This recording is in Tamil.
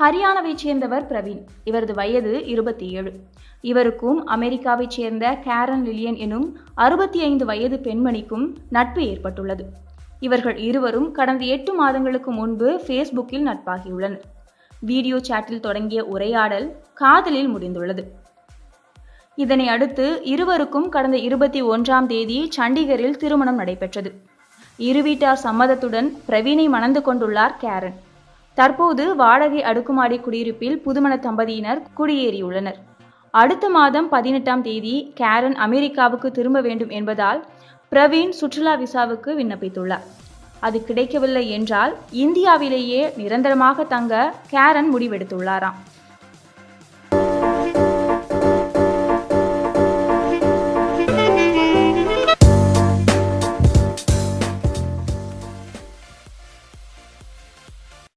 ஹரியானாவைச் சேர்ந்தவர் பிரவீன். இவரது வயது இருபத்தி ஏழு இவருக்கும் அமெரிக்காவைச் சேர்ந்த கேரன் லிலியன் எனும் அறுபத்தி ஐந்து வயது பெண்மணிக்கும் நட்பு ஏற்பட்டுள்ளது. இவர்கள் இருவரும் கடந்த எட்டு மாதங்களுக்கு முன்பு ஃபேஸ்புக்கில் நட்பாகியுள்ளனர். வீடியோ சாட்டில் தொடங்கிய உரையாடல் காதலில் முடிந்துள்ளது. இதனை அடுத்து இருவருக்கும் கடந்த இருபத்தி ஒன்றாம் தேதி சண்டிகரில் திருமணம் நடைபெற்றது. இரு வீட்டார் சம்மதத்துடன் பிரவீனை மணந்து கொண்டுள்ளார் கேரன். தற்போது வாடகை அடுக்குமாடி குடியிருப்பில் புதுமண தம்பதியினர் குடியேறியுள்ளனர். அடுத்த மாதம் பதினெட்டாம் தேதி கேரன் அமெரிக்காவுக்கு திரும்ப வேண்டும் என்பதால் பிரவீன் சுற்றுலா விசாவுக்கு விண்ணப்பித்துள்ளார். அது கிடைக்கவில்லை என்றால் இந்தியாவிலேயே நிரந்தரமாக தங்க கேரன் முடிவெடுத்துள்ளாராம்.